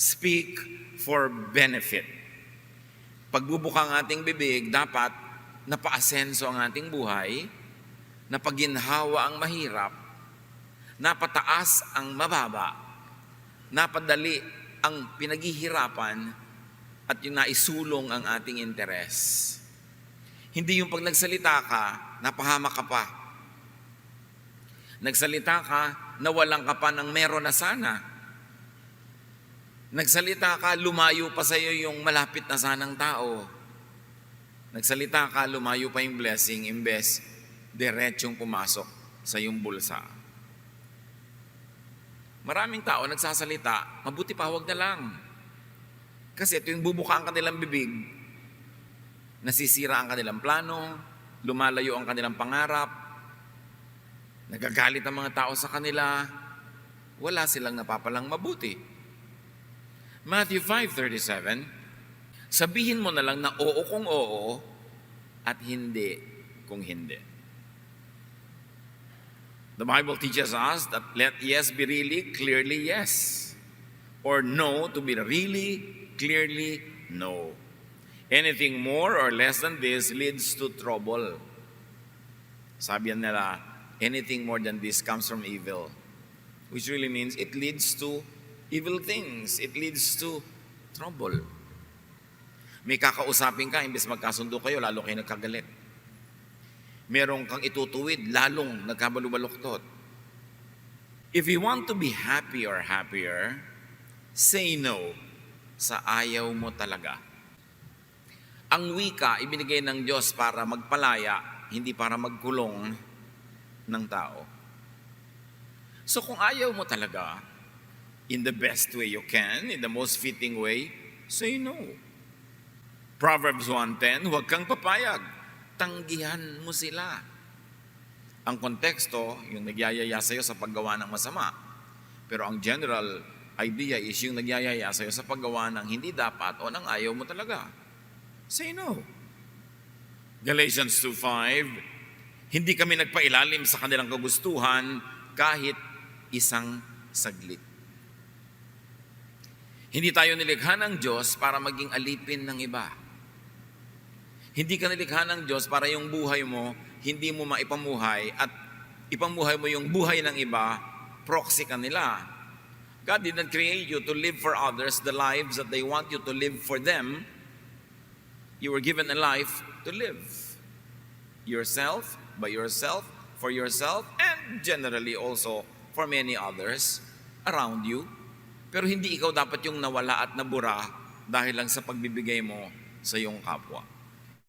speak for benefit. Pagbubuka ang ating bibig, dapat napaasenso ang ating buhay, napaginhawa ang mahirap, napataas ang mababa, napadali ang pinaghihirapan, at yung naisulong ang ating interes. Hindi yung pag nagsalita ka, napahama ka pa. Nagsalita ka, nawalan ka pa ng meron na sana. Nagsalita ka, lumayo pa sa iyo yung malapit na sanang tao. Nagsalita ka, lumayo pa yung blessing, imbes diretsong pumasok sa iyong bulsa. Maraming tao nagsasalita, mabuti pa huwag na lang. Kasi ito yung bubuka ang kanilang bibig, nasisira ang kanilang plano, lumalayo ang kanilang pangarap, nagagalit ang mga tao sa kanila, wala silang napapalang mabuti. Matthew 5.37, sabihin mo na lang na oo kung oo at hindi kung hindi. The Bible teaches us that let yes be really, clearly yes. Or no to be really, clearly no. Anything more or less than this leads to trouble. Sabi nila, anything more than this comes from evil. Which really means it leads to evil things. It leads to trouble. May kakausapin ka, imbes magkasundo kayo, lalo kayo nagkagalit. Merong kang itutuwid, lalong nagkabalubaluktot. If you want to be happy or happier, say no sa ayaw mo talaga. Ang wika, ibinigay ng Diyos para magpalaya, hindi para magkulong ng tao. So kung ayaw mo talaga, in the best way you can, in the most fitting way, say no. Proverbs 1.10, huwag kang papayag. Tanggihan mo sila. Ang konteksto, yung nagyayaya sa'yo sa paggawa ng masama. Pero ang general idea is yung nagyayaya sa'yo sa paggawa ng hindi dapat o ng ayaw mo talaga. Say no. Galatians 2.5, hindi kami nagpailalim sa kanilang kagustuhan kahit isang saglit. Hindi tayo nilikha ng Diyos para maging alipin ng iba. Hindi ka nilikha ng Diyos para yung buhay mo, hindi mo maipamuhay at ipamuhay mo yung buhay ng iba, proxy ka nila. God did not create you to live for others the lives that they want you to live for them. You were given a life to live. Yourself, by yourself, for yourself, and generally also for many others around you. Pero hindi ikaw dapat yung nawala at nabura dahil lang sa pagbibigay mo sa iyong kapwa.